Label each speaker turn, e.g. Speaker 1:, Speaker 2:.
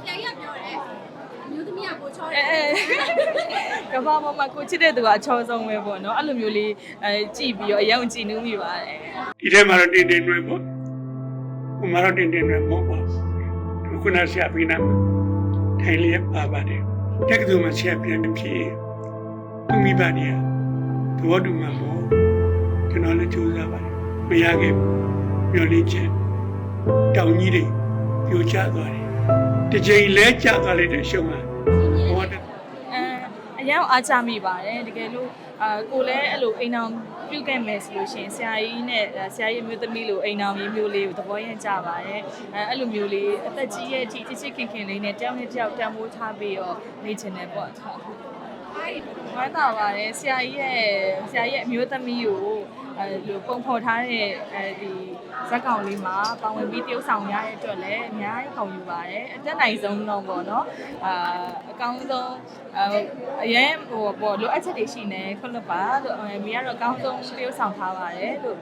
Speaker 1: ဆရာကြီးကပြောတယ်မျိုးသမီးကကိုချောတ
Speaker 2: အဲ
Speaker 1: ယ်
Speaker 2: အဲကဘာပေါ်မှာကိုချစ်တဲ့သူကအချောဆုံးပဲပေါ့နော်အဲ့လိုမျိုးလေးအဲကြည့်ပြီးတော့အရင်ကြည်နူးမိပါတယ်
Speaker 3: ဒီထဲမှာတော့တင်တင်တွေပေါ့ဟိုမှာတော့တင်တင်တွေမဟုတ်ပါဘူးခုနဆရာပြနာထိုင်လျက်ပါပါတယ်တက်ကတူမှာဆရာပြန်ဖြစ်သူမိဘတွေကသဘောတူမှာပေါ့ကျွန်တော်လည်းကြိုးစားပါတယ်မရခဲ့ဘူးမျောလင်းချက်တောင်ကြီးတွေပြိုကျသွားတယ် တစ်ချိန်လဲကျသွားလိုက်တဲ့ရှုံးတာဘောတ
Speaker 2: အဲအရင်အားချမိပါတယ်တကယ်လို့အာကိုလည်းအဲ့လိုအိမ်အောင်ပြုတ်ခဲ့မယ်ဆိုလို့ရှိရင်ဆရာကြီးနဲ့ဆရာကြီးမျိုးသမီးလိုအိမ်အောင်ရေးမျိုးလေးကိုသဘောရကြပါတယ်အဲအဲ့လိုမျိုးလေးအသက်ကြီးရဲ့အထိချစ်ချစ်ခင်ခင်လေးနဲ့တယောက်နဲ့တယောက်တန်ဖိုးထားပြီးတော့နေချင်တယ်ပေါ့ဟုတ် ဝမ်းသာပါတယ်ဆရာကြီးရဲ့ဆရာကြီးရဲ့အမျိုးသမီးကိုအဲလိုပုံဖော်ထားတဲ့အဲဒီဇက်ကောင်လေးမှာပါဝင်ပြီးတရုပ်ဆောင်ရတဲ့အတွက်လည်းအများကြီးခုံယူပါတယ်အသက်နိုင်ဆုံးတော့ပေါ့နော်အာအကောင်းဆုံးအအရင်ဟိုပေါ့လိုအပ်ချက်တွေရှိနေခွင့်လွတ်ပါလို့အဲမိကတော့အကောင်းဆုံးတရုပ်ဆောင်ထားပါတယ်လို့